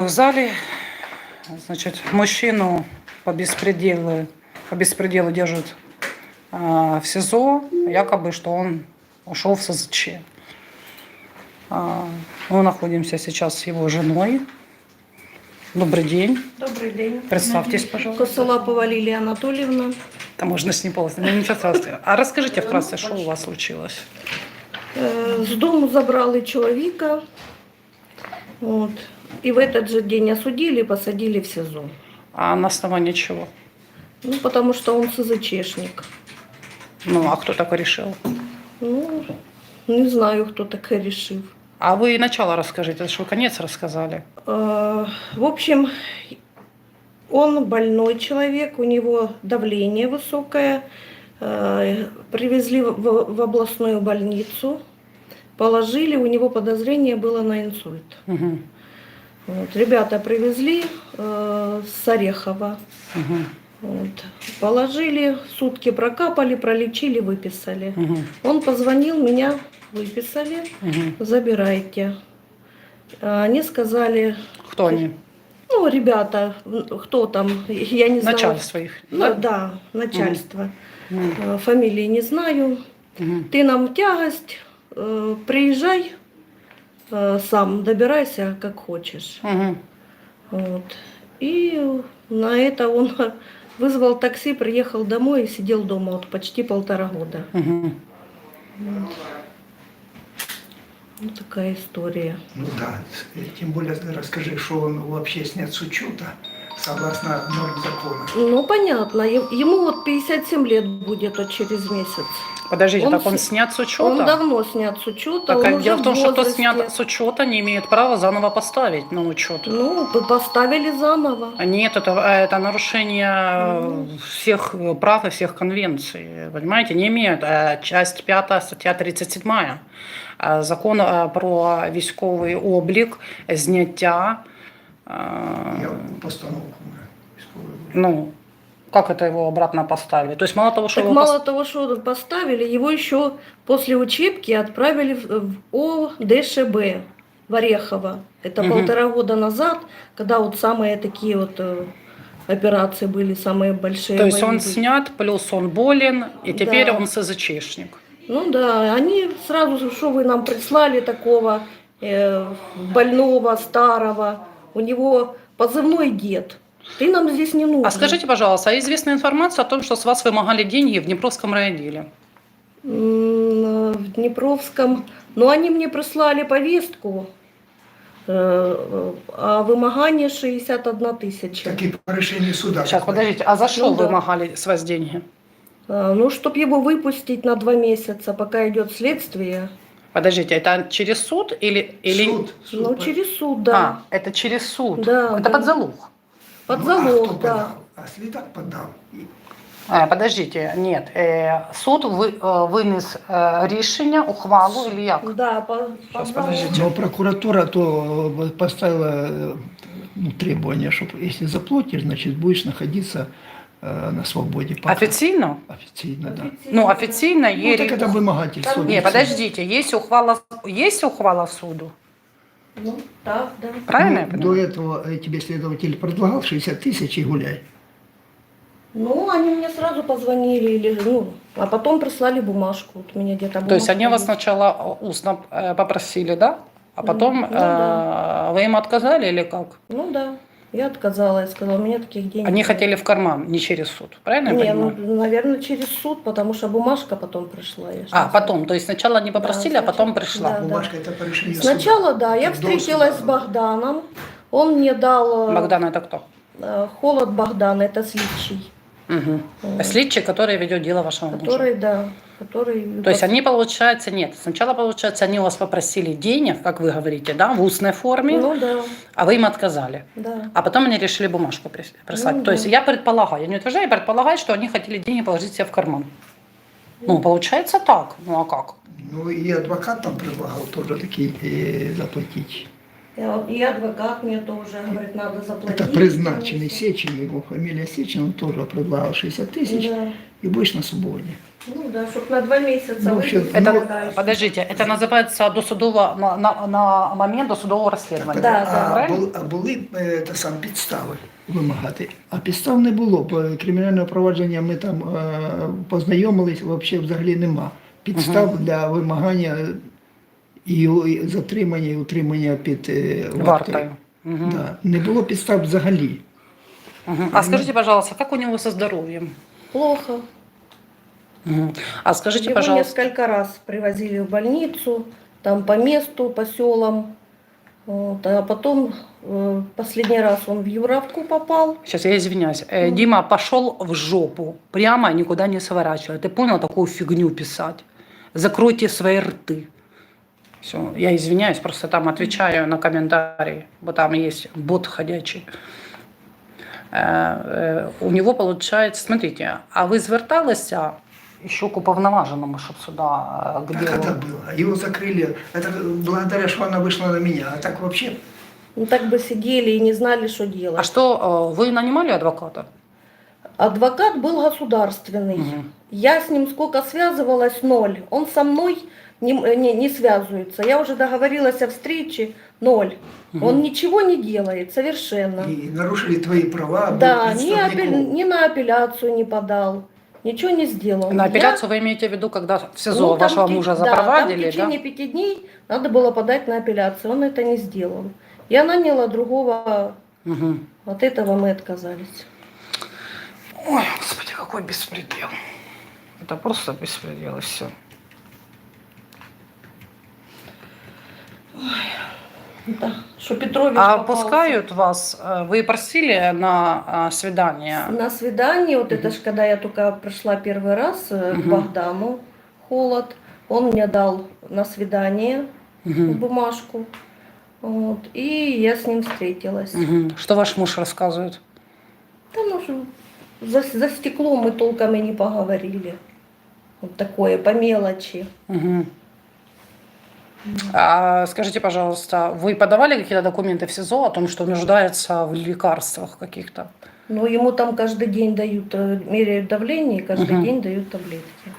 В зале, значит, мужчину по беспределу, по беспределу держат а, в СИЗО, якобы, что он ушел в СЗЧ. А, мы находимся сейчас с его женой. Добрый день. Добрый день. Представьтесь, пожалуйста. Косолапова Лилия Анатольевна. Там можно с ним. Ну, ничего страшного. А расскажите вкратце, что у вас случилось? Э, С дому забрали чоловіка. Вот. И в этот же день осудили и посадили в СИЗО. А на основании чего? Ну, потому что он СЗЧшник. Ну, а кто так решил? Ну, не знаю, кто так решил. А вы начало расскажите, что конец рассказали. Э, В общем, он больной человек, у него давление высокое. Э, Привезли в в областную больницу, положили, у него подозрение было на инсульт. Мгм. Вот, ребята привезли э, с Орехова. Мгм. Вот, положили, сутки прокапали, пролечили, выписали. Мгм. Он позвонил, меня выписали, Мгм. забирайте. А Они сказали, Кто они? ну, ребята, кто там, я не знаю. Начальство их. Ну, да, начальство. Э, Фамилии не знаю. Мгм. Ты нам тягость, э, приезжай сам, добирайся как хочешь. Мгм. Вот. И на это он вызвал такси, приехал домой и сидел дома вот почти полтора года. Мгм. Вот такая история. Ну да, э, тем более расскажи, что он вообще снят с учета, согласно норм закона. Ну, понятно. Ему вот 57 лет будет вот через месяц. Подождите, Он так он с- снят с учета? Он давно снят с учета. Так, он а уже дело в том, что кто возрасте. снят с учета, не имеет права заново поставить на учет. Ну, вы поставили заново. А Нет, это, это нарушение э, всех э, прав и всех конвенций. Понимаете, не имеют. Э, Часть 5, стаття 37. Е, Закон е, про військовий облік, зняття. е, Я постановку на військовий. Ну, как это его обратно поставили? То есть мало того, что Так его мало пос- того, что поставили, его еще после учебки отправили в ОДШБ в Орехово. Это Мгм. полтора года назад, когда вот самые такие вот э, операции были, самые большие. То есть он военные. снят, плюс он болен, и теперь Да. он СЗЧшник. Ну да, они сразу, что вы нам прислали такого э, больного, старого, у него позывной дед. Ты нам здесь не нужен. А скажите, пожалуйста, а известна информация о том, что с вас вымогали деньги в Днепровском райотделе? М, В Днепровском. Но они мне прислали повестку э, о вымогании 61 тысяча. Так и по решению суда. Сейчас, подождите, а за что Ну да. вымогали с вас деньги? Э, Ну, чтобы его выпустить на два месяца, пока идет следствие. Подождите, это через суд или... или... Суд, суд. Ну, через суд, да. А, это через суд. Да, это да. под залог. Под Ну, а кто залог, подал? да. А следак подал. И А, подождите, нет. Э, суд ви, е, винес е, рішення, ухвалу или як? Да, по, под Щас, залог. подождите. Но прокуратура то э, поставила э, ну, требование, что если заплатишь, значит будешь находиться э, на свободе. Пока. Офіційно? Официально, да. Ну, офіційно Ну, є... так рі- это вымогательство. Ні, подождите, есть ухвала, есть ухвала суду? Ну, так, да. Правильно я Ну, До этого э, тебе следователь предлагал 60 тысяч и гуляй. Ну, они мне сразу позвонили, или, ну, а потом прислали бумажку. Вот у меня где-то То есть они вас сначала устно э, попросили, да? А потом ну да. э, вы им отказали или как? Ну да, я отказалась, сказала, у меня таких денег Они нет». хотели в карман, не через суд. Правильно я Не, ну, понимаю? наверное, через суд, потому что бумажка потом пришла. я А, не потом, то есть сначала они Да, попросили, а потом сначала- пришла. да. Бумажка это по решению Сначала, суда. да, я до встретилась с суда. Богданом. Он мне дал э, Богдан это кто? э, холод Богдан, это слідчий, Угу. Слідчий, который ведет дело вашего мужа. который, да, который... То есть они, получается, нет, сначала, получается, они у вас попросили денег, как вы говорите, да, в устной форме, Ну да, а вы им отказали. да. А потом они решили бумажку прис- прислать. Ну То есть да. я предполагаю, я не утверждаю, я предполагаю, что они хотели деньги положить себе в карман. Ну, получается так. Ну, а как? Ну и адвокат там предлагал тоже такие э, заплатить. Я вот- И адвокат мне тоже говорит, надо заплатить. Это призначенный Сечин, его фамилия Сечин, он тоже предлагал 60 тысяч Да. и будешь на свободе. Ну да, чтобы на два месяца Ну, выйти. вообще, Это, Ну, дальше. подождите, это называется досудово, на, на, на момент досудового розслідування. Да, а, да. Правильно? бу- а були е, та сам підстави вимагати. А підстав не було. По кримінального провадження ми там е, познайомились, взагалі взагалі нема. Підстав для вимагання і, у- і затримання і утримання під е, вартою. Вартою. Мгм. Да. Не було підстав взагалі. Мгм. А скажите, пожалуйста, как у него со здоровьем? Плохо. Мгм. А скажите, Его пожалуйста, несколько раз привозили в больницу, там по месту, по селам. Вот, а потом э, последний раз он в Юровку попал. сейчас я извиняюсь, Э, Мгм. Дима пошел в жопу, прямо никуда не сворачивай. Ты понял такую фигню писать? Закройте свои рты. Все, я извиняюсь, просто там отвечаю на комментарии, вот там есть бот ходячий. Э, э, У него получается, смотрите, а ви зверталися ще к уповноваженому, щоб сюди е, к Так это было. Его закрыли. Это благодаря, что она вышла на меня. А так вообще Ну так бы сидели и не знали, что делать. А что, э, вы нанимали адвоката? Адвокат был государственный. Мгм. Я с ним сколько связывалась, ноль. Он со мной не, не, не связывается. Я уже договорилась о встрече, ноль. Мгм. Он ничего не делает, совершенно. и нарушили твои права. Да, ни, апель- ни на апелляцию не подал, ничего не сделал. На Я- апелляцию вы имеете в виду, когда в СИЗО ну, там вашего те- мужа да, там запровадили, в да? течение пяти дней надо было подать на апелляцию. Он это не сделал. Я наняла другого, Мгм. от этого мы отказались. Ой, господи, какой беспредел. Это просто беспредел и все. Да, что Петрович А попался. пускают вас, э, вы просили на э, свидание? На свидание, вот это ж когда я только пришла первый раз э, к. Богдану, холод, он мне дал на свидание Мгм. бумажку. Вот, и я с ним встретилась. Мгм. Что ваш муж рассказывает? Да ну за, за стеклом мы толком и не поговорили. Вот такое, по мелочи. Мгм. А скажите, пожалуйста, вы подавали какие-то документы в СИЗО о том, что нуждается в лекарствах каких-то? Но ему там каждый день дают, э, меряют давление, и каждый Мгм. день дают таблетки.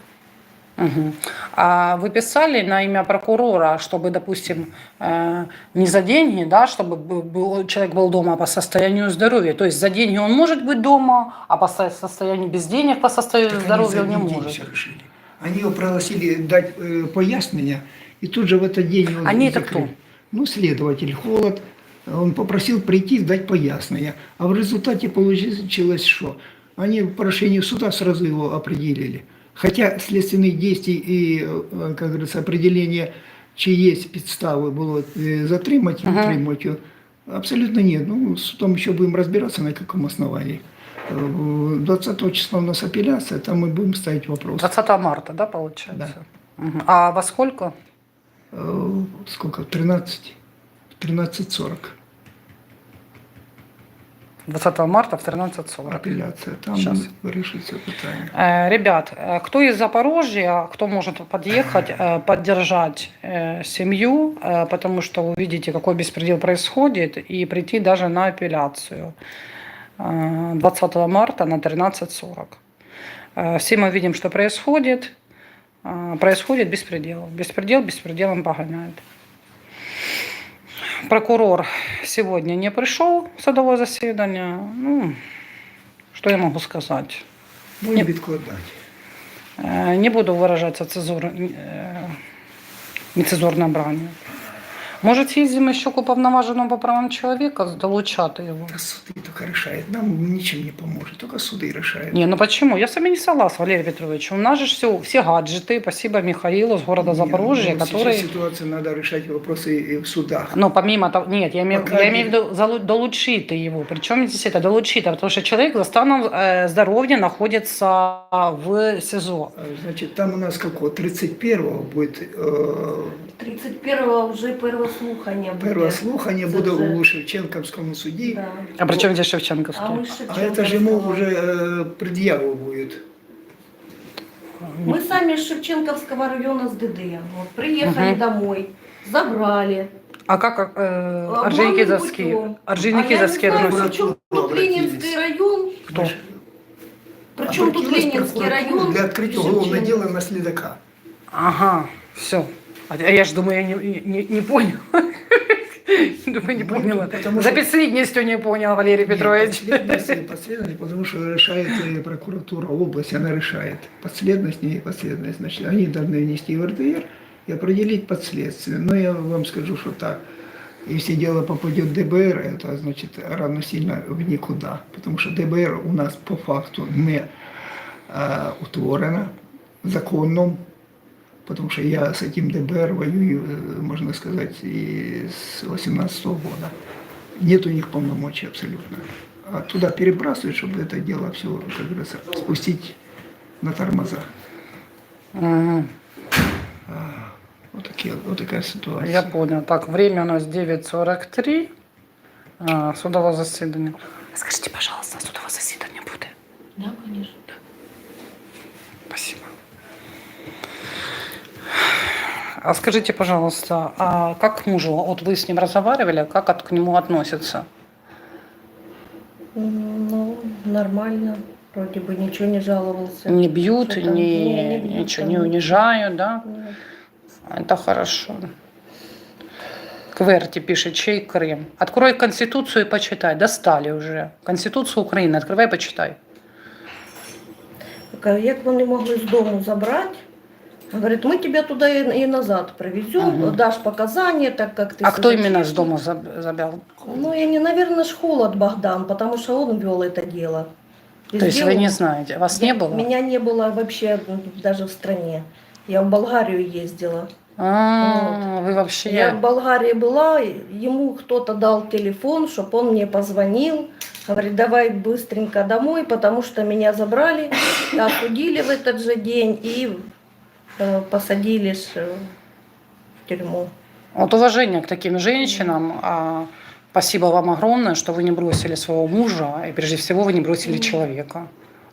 Мгм. А вы писали на имя прокурора, чтобы, допустим, э, не за деньги, да, чтобы бы- был, человек был дома по состоянию здоровья. То есть за деньги он может быть дома, а по со- состоянию без денег по состоянию Так они здоровья за он не может. все решили. Они его пригласили дать э, пояснения, и тут же в этот день он Они это закрыл. кто? Ну, следователь Холод. Он попросил прийти дать пояснения. А в результате получилось что? Они по решению суда сразу его определили. Хотя следственных действий и, э, как говорится, определение, чи есть підстави було э, затримать, Ага. утримать його, абсолютно нет. Ну, с судом еще будем разбираться, на каком основании. Э, 20 числа у нас апелляция, там мы будем ставить вопрос. 20 марта, да, получается? Мгм. А во сколько? Э, Сколько? 13? 13.40. 20 марта в 13.40. Апелляция. Там Щас. решится питание. Э, Ребят, э, кто из Запорожья, кто может подъехать, поддержать семью, потому что вы видите, какой беспредел происходит, и прийти даже на апелляцию э, 20 марта на 13.40. Э, Все мы видим, что происходит. Э, Происходит беспредел. Беспредел беспределом погоняет. Прокурор сегодня не пришел в судовое заседание. Ну, что я могу сказать? Будем відкладати. Э, Не буду выражаться цезур... э, нецензурной бранью. Может, Може, фізіми що уповноваженому по правам человека долучати его. Да суды только решают. Нам ничем не поможет. Только суды решают. Не, ну почему? Я с вами не согласна, Валерий Петрович. У нас же все, все гаджеты, спасибо Михаилу с города ну, Запорожья, ну, который... ситуацию надо решать вопросы и в судах. Ну, помимо того, нет, я имею, я имею в виду залу- долучить его. Причем здесь это долучить, а потому что человек за станом э, здоровья находится в СИЗО. А, значит, там у нас какого? 31-го будет э, 31 уже 1 слухання буде. Перше слухання буде у Шевченковському суді. Да. А про чому здесь Шевченковський? А, Шевченковського... а це ж йому вже э, пред'яву будуть. Мы сами из Шевченковского района с ДД. Вот, приехали угу. домой, забрали. А как э, Орджоникидзовский? Орджоникидзовский а район? Причем тут Ленинский район? Кто? Причем тут Ленинский район? Для открытия уголовного дела на следака. Ага, все. А я же думаю, я не, не, не понял. Думаю, не Ну, поняла. потому За подследностью не понял, Валерий Петрович. Нет, последовательность, последовательность, потому что решает э, прокуратура области, она решает. Подследность, не подследность. Значит, они должны внести в РТР и определить подследствие. Но я вам скажу, что так. Если дело попадет в ДБР, это значит равносильно в никуда. Потому что ДБР у нас по факту не а, утворено законом, потому что я с этим ДБР воюю, можно сказать, и с 18 года. Нет у них полномочий абсолютно. А туда перебрасывают, чтобы это дело все, как говорится, спустить на тормоза. Мгм. Вот, такие, вот такая ситуация. Я понял. Так, время у нас 9.43. А, судовое заседание. Скажите, пожалуйста, судовое заседание будет? Да, конечно. А скажите, пожалуйста, а как к мужу, вот вы с ним разговаривали, как от, к нему относятся? Ну, нормально. Вроде бы ничего не жаловался. Не бьют, не, Не, не бьют, ничего, не унижают, да? Нет. Это хорошо. Кверти пишет, чей Крым. Открой Конституцию и почитай. Достали уже. Конституцию України. Открывай, почитай. Так, а Як вони могли з дому забрати? Говорит, мы тебя туда и, и назад привезем, Мгм. дашь показания, так как ты... А кто созачишь». именно с дома заб- забил? Ну, я не, наверное, ж холод Богдан, потому что он вел это дело. То есть вы он- не знаете, вас не Я- было? Меня не было вообще даже в стране. Я в Болгарию ездила. А, вы вообще... Я в Болгарии была, и ему кто-то дал телефон, чтобы он мне позвонил. Говорит, давай быстренько домой, потому что меня забрали, осудили в этот же день и посадили ж, э, в тюрьму. Вот уважение к таким женщинам. а, спасибо вам огромное, что вы не бросили своего мужа, и прежде всего вы не бросили человека.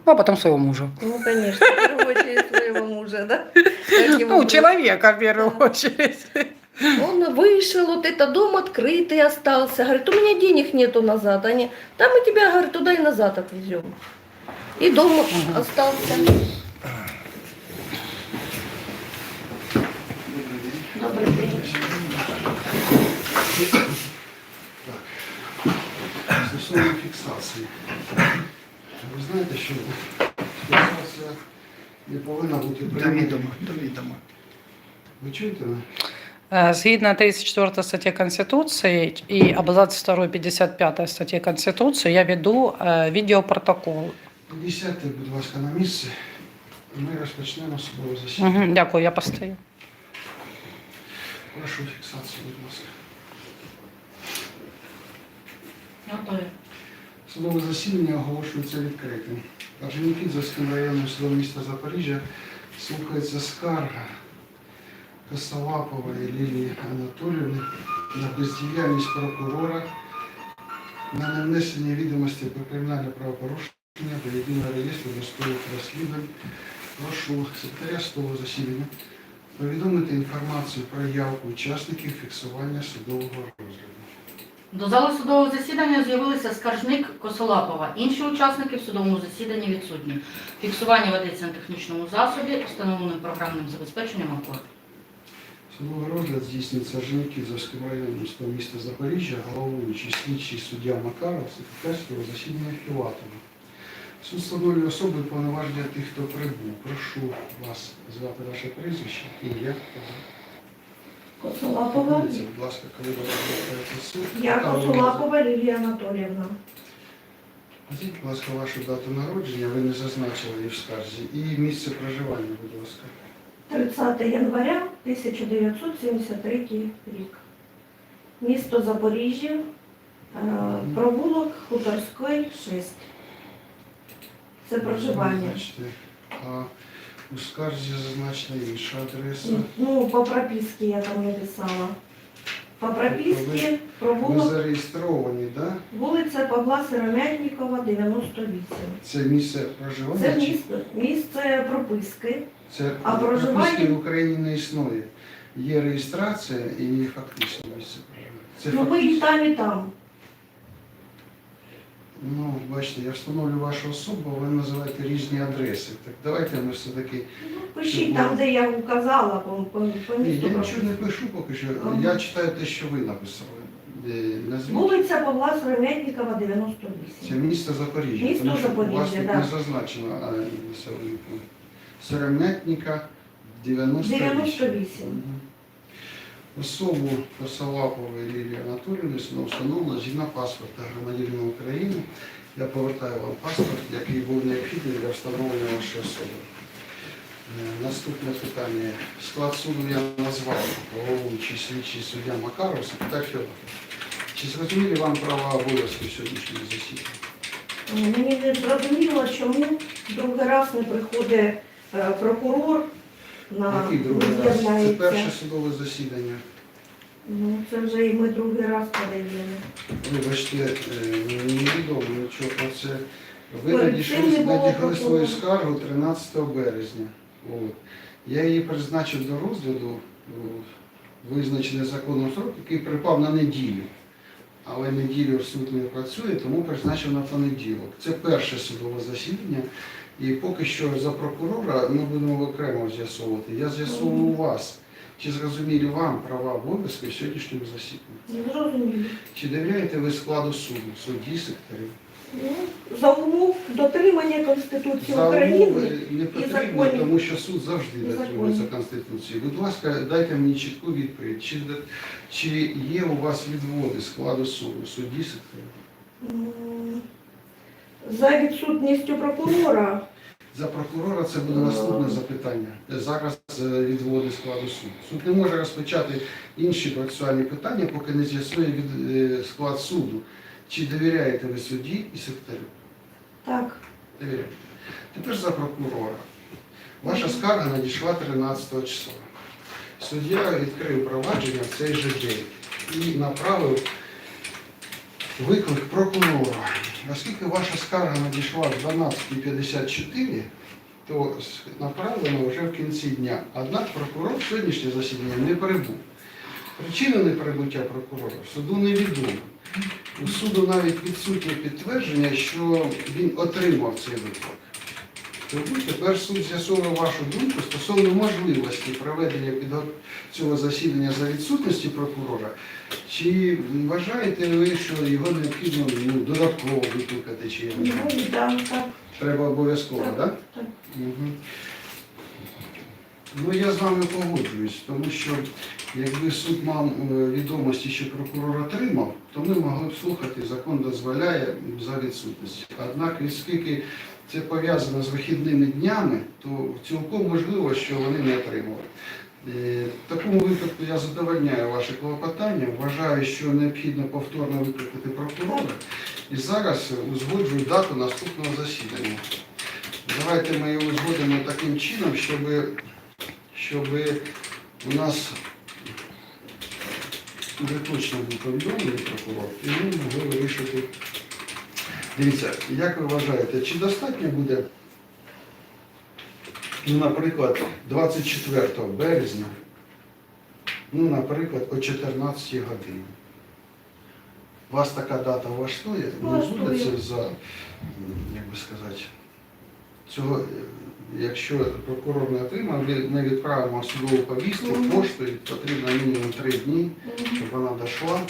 Ну, а потом своего мужа. Ну, конечно, в первую очередь своего мужа, да? Ну, человека в первую очередь. Он вышел, вот это дом открытый остался. Говорит, у меня денег нету назад. Они, да мы тебя, говорит, туда и назад отвезем. И дом остался. Стосовно фіксації. Ви знаєте, що фіксація не повинна бути До відома, до відома. Ви чуєте? мене? Э, Згідно 34 статьи Конституции и абзац 2 55 статьи Конституции я веду э, видеопротокол. Підійсядьте, будь ласка, на місце. Ми розпочнемо судове засідання. Угу, дякую, я постою. Прошу фіксацію, будь ласка. Судове засідання оголошується відкритим. Орджонікідзевським районним судом міста Запоріжжя слухається скарга Косолапової Лілії Анатоліївни на бездіяльність прокурора на невнесення відомості про кримінальне правопорушення до єдиного реєстру досудових розслідувань. Прошу секретаря судового засідання повідомити інформацію про явку учасників фіксування судового розгляду. До зали судового засідання з'явилися скаржник Косолапова. Інші учасники в судовому засіданні відсутні. Фіксування ведеться на технічному засобі, встановленим програмним забезпеченням АКОР. Судовий розгляд здійснюється Орджонікідзевським районним судом міста Запоріжжя, головуючий слідчий суддя Макаров, секретар судового засідання Філатова. Суд встановлює особи повноваження тих, хто прибув. Прошу вас звати ваше прізвище і ім'я. Косолапова. Подивіться, Будь ласка, коли ви розглядаєте суд. Я Та ви Косолапова Лилия Анатольевна. Назвіть, будь ласка, вашу дату народження, ви не зазначили її в скарзі, і місце проживання, будь ласка. 30 января 1973 рік. Місто Запоріжжя, е, провулок Хуторський, 6. Це проживання. Зазначте. А у скарзі зазначена інша адреса. Ну, по прописке я там написала. По прописке Ви провулок, зареєстровані, так? Да? вулиця Павла Сиромятнікова, 98. Це місце проживання? Це чи- місце, місце прописки. Це А прописки в Україні не існує. Є реєстрація і фактичне місце проживання. Це Ну, мы и фактично- там, и там. Ну, бачите, я встановлю вашу особу, ви називаєте різні адреси. Так давайте ми все-таки. Ну, Пишіть там, де я указала, по, по, по Ні, я нічого не пишу поки що. Ага. Я читаю те, що ви написали. Е, Назвіть. Вулиця Павла Сремятникова, Це 98. місто Запоріжжя. Місто тому що Запоріжжя, У вас тут да. не зазначено а. Серем'ятника 98. 98. Мгм. Особу Косолапової Лілії Анатоліївни встановлено згідно паспорта громадянина України. Я повертаю вам паспорт, який був необхідний для встановлення вашої особи. Е, Наступне питання. Склад суду я назвав головуючий слідчий суддя Макаров, секретар Федоров. Чи зрозуміли вам права обов'язки сьогоднішнього засідання? Мені не зрозуміло, чому другий раз не приходить е, прокурор на Який другий раз? Це перше судове засідання. Ну, це вже і ми другий раз подаємо. Вибачте, е, невідомо нічого про це. Ви Перед надійшли, цим не було надіхали свою скаргу 13 березня. От. Я її призначив до розгляду, визначений законом срок, який припав на неділю. Але неділю суд не працює, тому призначив на понеділок. Це перше судове засідання. І поки що за прокурора ми будемо окремо з'ясовувати. Я з'ясовую у вас, чи зрозумілі вам права обов'язки в сьогоднішньому засіданні. Не зрозуміло. Чи довіряєте ви складу суду, судді, секторів? Ну, за умов дотримання Конституції За України. умови не потрібно, тому що суд завжди дотримується. Конституції. Будь ласка, дайте мені чітку відповідь, чи, чи є у вас відводи складу суду, судді, секторів? За відсутністю прокурора За прокурора це буде наступне запитання. Зараз е, відводи складу суду. Суд не може розпочати інші процесуальні питання, поки не з'ясує від, е, склад суду. Чи довіряєте ви судді і секторю? так. Довіряєте. Тепер за прокурора. Ваша скарга надійшла 13 числа. Суддя відкрив провадження в цей же день і направив виклик прокурора. Оскільки ваша скарга надійшла в 12.54, то направлено вже в кінці дня. Однак прокурор в сьогоднішнє засідання не прибув. Причина неприбуття прокурора суду невідома. У суду навіть відсутнє підтвердження, що він отримав цей виклик. Тому тепер суд з'ясовує вашу думку стосовно можливості проведення цього засідання за відсутності прокурора. Чи вважаєте ви, що його необхідно ну, додатково викликати, чи? Ну, так, так. треба обов'язково, так? Да? так. Угу. Ну, я з вами погоджуюсь, тому що якби суд мав е, відомості, що прокурор отримав, то ми могли б слухати, закон дозволяє за відсутність. Однак, оскільки це пов'язано з вихідними днями, то цілком можливо, що вони не отримали. Е, В такому випадку я задовольняю ваше клопотання, вважаю, що необхідно повторно викликати прокурора і зараз узгоджую дату наступного засідання. Давайте ми його узгодимо таким чином, щоб, щоб у нас вже точно був повідомлений прокурор, і ми могли вирішити. Дивіться, як ви вважаєте, чи достатньо буде, ну, наприклад, 24 березня, ну, наприклад, о 14 годині. Вас така дата влаштує? Не буде це за, як би сказати, цього, якщо прокурор не отримав, ми відправимо судову повістку поштою, потрібно мінімум три дні, щоб вона дійшла.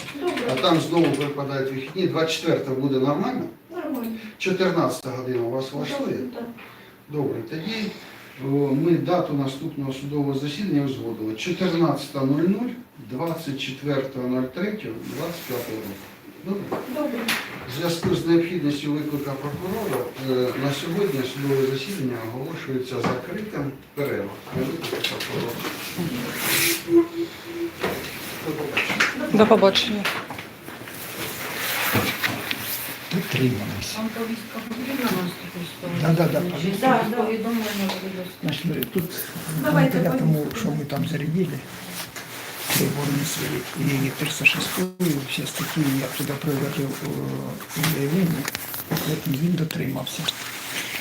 А там знову припадають вихідні. 24 буде нормально? Нормально. 14 година у вас влаштує? Добре, тоді ми дату наступного судового засідання узгодили. 14.00, 24.03, 25 року. Добре? Добре. В зв'язку з необхідністю виклика прокурора е, на сьогодні судове засідання оголошується закритим перерва. на. До побачення. До побачення. Утрималися. Там повістка Да, да, да, повістка. Тут Давайте, благодаря тому, повістку. що ми там зарядили, приборные свои и 306 все статьи я туди приложив е, уявлення, і він дотримався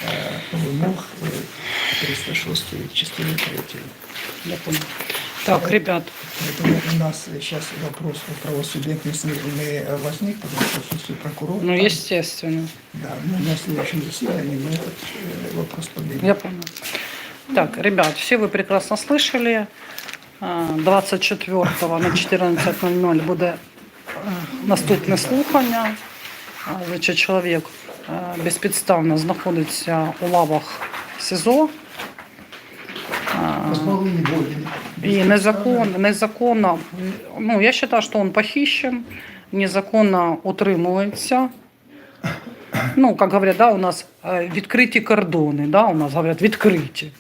е, вимог е, 306 частини 3. Я понял. Так, ребят, Поэтому у нас сейчас вопрос о правосудии не, не возник, потому что отсутствует прокурор. ну Там, естественно. Да, ну, на следующем заседании мы этот э, вопрос поднимем. Я понял. Так, ребят, все вы прекрасно слышали. А, 24-го на 14.00 буде а, наступне слухання. А, Значить, чоловік а, безпідставно знаходиться у лавах СІЗО. А, Позбавление воли. И незаконно, незаконно, ну, я считаю, что он похищен, незаконно утримується. Ну, как говорят, да, у нас э, відкриті кордони, да, у нас говорят відкриті.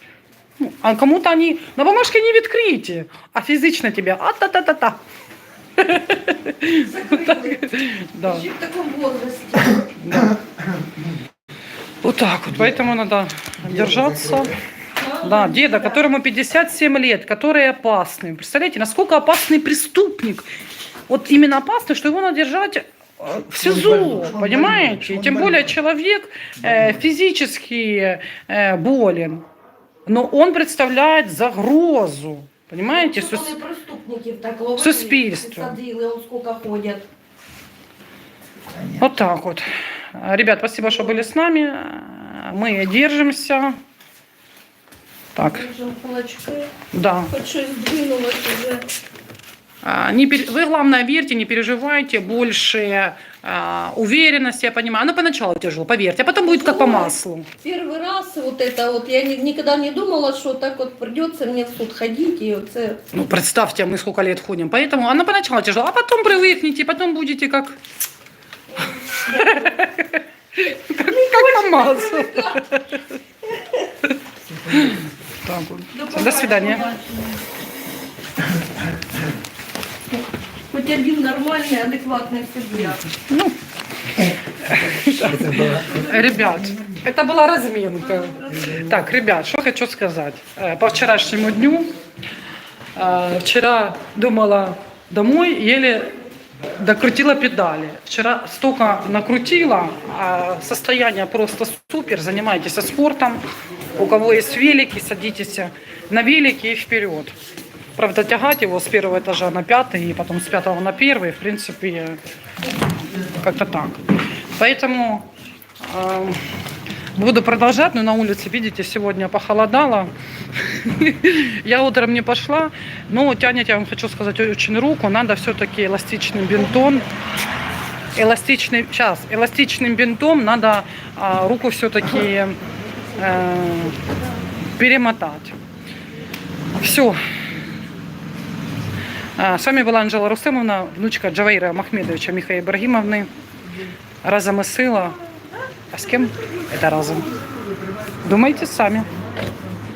Ну, а кому-то они на бумажке не відкриті, а фізично тебе а-та-та-та-та. Да, Еще в таком возрасте. да. Вот так вот, поэтому надо держаться. Да, деда, которому 57 лет, который опасный. Представляете, насколько опасный преступник. Вот именно опасный, что его надо держать э, в СИЗО, он понимаете? он Тем больной. более человек э, физически э, болен, но он представляет загрозу, понимаете? Что Сус- Суспільство. садили, он сколько ходять. Вот так вот. Ребят, спасибо, что были с нами. Мы держимся. Так, кулачки. да. Щось уже. А, Не, пер- вы, главное, верьте, не переживайте, больше а, уверенности, я понимаю. Ну, поначалу тяжело, поверьте, а потом будет как по маслу. Первый раз вот это вот, я ни- никогда не думала, что так вот придется мне в суд ходить, и вот это Ну, представьте, мы сколько лет ходим. Поэтому она поначалу тяжело, а потом привыкнете, потом будете как... Как по маслу. Вот. До свидания. Хоть один нормальный, адекватный судья. Ну, Ребят, это была разминка. Так, ребят, что хочу сказать. Э, По вчерашнему дню, э, вчера думала домой, еле докрутила педали. Вчера столько накрутила, а состояние просто супер. Занимайтесь спортом. У кого есть велики, садитесь на велики и вперед. Правда, тягать его с первого этажа на пятый и потом с пятого на первый, в принципе, как-то так. Поэтому э, буду продолжать, но на улице, видите, сегодня похолодало. Я утром не пошла, но тянет, я вам хочу сказать, очень руку. Надо все-таки эластичным бинтом. Эластичный, сейчас, эластичным бинтом надо а, руку все-таки перемотать. Все. С вами была Анжела Рустемовна, внучка Джаваира Махмедовича Михаила Ибрагимовны. Разом и сила. А с кем? Это разом. Думайте сами.